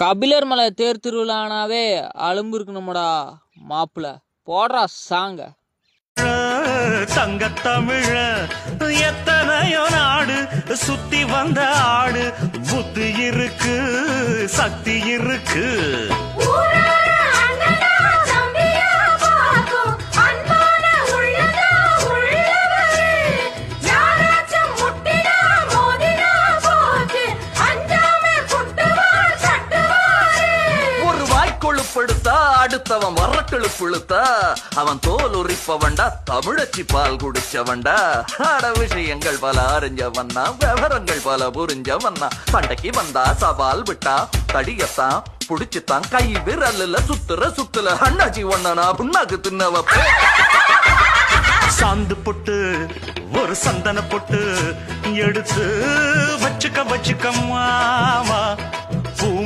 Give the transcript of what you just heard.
கபிலர் மலை தேர் திருவிழானாவே அலும்பு இருக்கணுமடா மாப்பிள்ள போடுறா சாங்க. தங்க தமிழ எத்தனையோ நாடு சுத்தி வந்த ஆடு. புத்தி இருக்கு சக்தி இருக்கு. கொழுப்படுத்தா அடுத்தவன் அடுத்தவன் வரக்கொழுப்புழுத்தா அவன் தோல் உரிப்பவன்டா தமிழச்சி பால் குடிச்சவன்டா. அட விஷயங்கள் பல அறிஞ்சவன்னா விவரங்கள் பல புரிஞ்சவன்னா. பண்டைக்கு வந்தா சவால் விட்டா தடியத்தான் புடிச்சுத்தான் கை விரல்ல சுத்துற சுத்துல. அண்ணாச்சி ஒண்ணனா புண்ணாக்கு தின்னவ சாந்து பொட்டு ஒரு சந்தன பொட்டு எடுத்து வச்சுக்க வச்சுக்கம்மா.